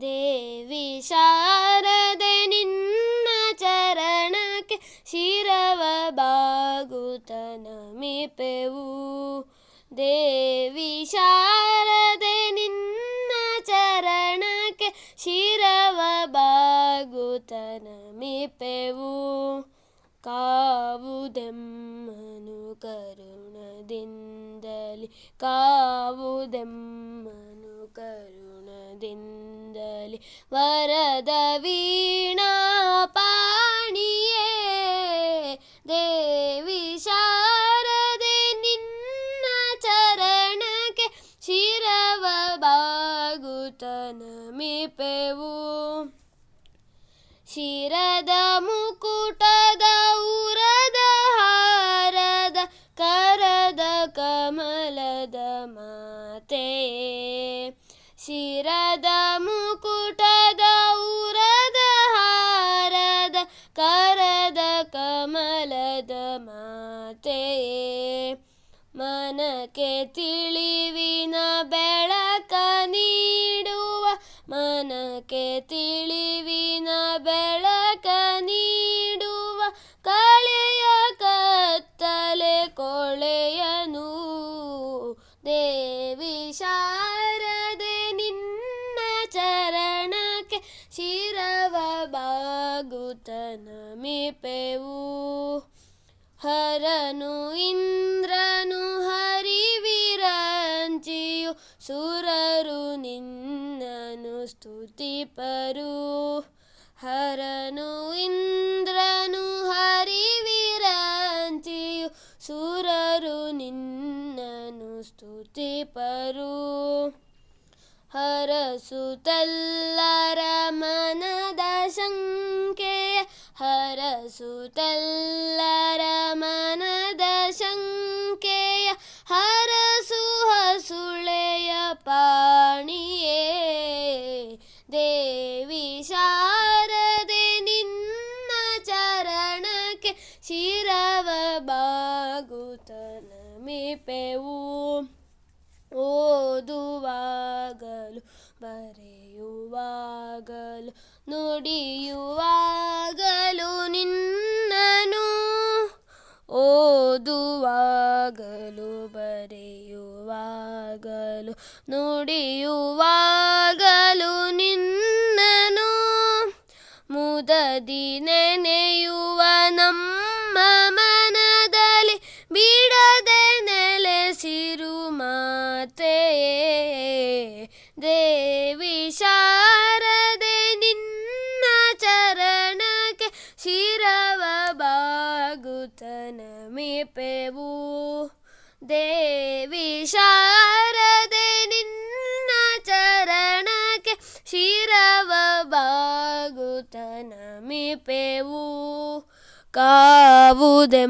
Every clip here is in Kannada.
ದೇವಿ ಶಾರದೆ ನಿನ್ನ ಚರಣಕ್ಕೆ ಶಿರವ ಬಾಗುತ ನಮಿಪೆವು ದೇವಿ ಶಾರದೆ ನಿನ್ನ ಚರಣಕ್ಕೆ ಶಿರವ ಬಾಗುತ ನಮಿಪೆವು ಕಾವುದೆಮ್ಮನು ಕರುಣದಿಂದಲಿ, ಕಾವುದೆಮ್ಮನು ಕರುಣದಿಂದಲಿ ವರದ ವೀಣಾ ಪಾಣಿಯೇ ದೇವಿ ಶಾರದೆ ನಿನ್ನ ಚರಣಕ್ಕೆ ಶಿರವ ಬಾಗುತ ನಮಿಪೆವು ಶಿರದ ಮುಕುಟದ ಉರದ ಹಾರದ ಕರದ ಕಮಲದ ಮಾತೆಯೇ ಶಿರದ ಮುಕುಟದ ಉರದ ಹಾರದ ಕರದ ಕಮಲದ ಮಾತೆಯೇ ಮನಕ್ಕೆ ತಿಳಿವಿನ ಬೆಳಕ ನೀಡುವ, ಮನಕ್ಕೆ ತಿಳಿವಿನ ಬೆಳಕ ನೀಡುವ, ಕಳೆಯ ಕತ್ತಲೆ ಕೊಳೆಯನು ಚರಣಕ್ಕೆ ಶಿರವ ಬಾಗುತ ನಮಿಪೆವು ಹರನು ಇಂದ್ರನು ಹರಿವಿರಂಚಿಯು ಸುರರು ನಿನ್ನನು ಸ್ತುತಿಪರು. ಹರನು ಇಂದ್ರನು ಹರಿವಿರಂಚಿಯು ಸುರರು ನಿನ್ನನು ಸ್ತುತಿಪರು. ಹರಸುತಲ್ಲರ ಮನದ ಶಂಕೆಯ ಹರಸುತಲ್ಲರ ಮನದ ಶಂಕೆಯ ಹರಸು ಹಸುಳೆಯ ಪಾಣಿಯೇ ದೇವಿ ಶಾರದೆ ನಿನ್ನ ಚರಣಕ್ಕೆ ಶಿರವ ಬಾಗುತ ನಮಿಪೆವು ಓದುವಾಗಲು ಬರೆಯುವಾಗಲು, ನುಡಿಯುವಾಗಲು ನಿನ್ನನು ಓದುವಾಗಲು, ಬರೆಯುವಾಗಲು, ನುಡಿಯುವಾಗಲು ನಿನ್ನನು ಮುದದಿ ನೆನೆಯುವ ನಮ್ಮ ಮನದಲ್ಲಿ ಬಿಡದೆ ನೆಲೆಸಿರು ಮಾತೆಯೇ ದೇವಿ ಬಾಗುತ ನಮಿಪೆವು ದೇವಿ ಶಾರದೆ ನಿನ್ನ ಚರಣಕ್ಕೆ ಶಿರವ ಬಾಗುತ ನಮಿಪೆವು ಕಾವುದೆಮ್ಮನು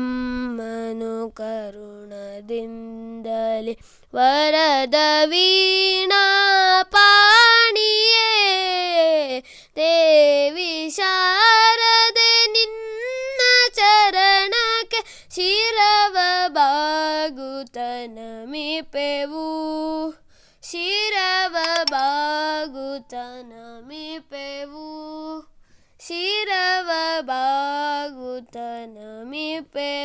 ಕರುಣದಿಂದಲೇ ವರದ ವೀಣಾ ಪಾಣಿಯೇ ಬಾಗುತ ನಮಿಪೆವು ಶಿರವ ಬಾಗುತ ನಮಿಪೆವು ಶಿರವ ಬಾಗುತ ನಮಿಪೆವು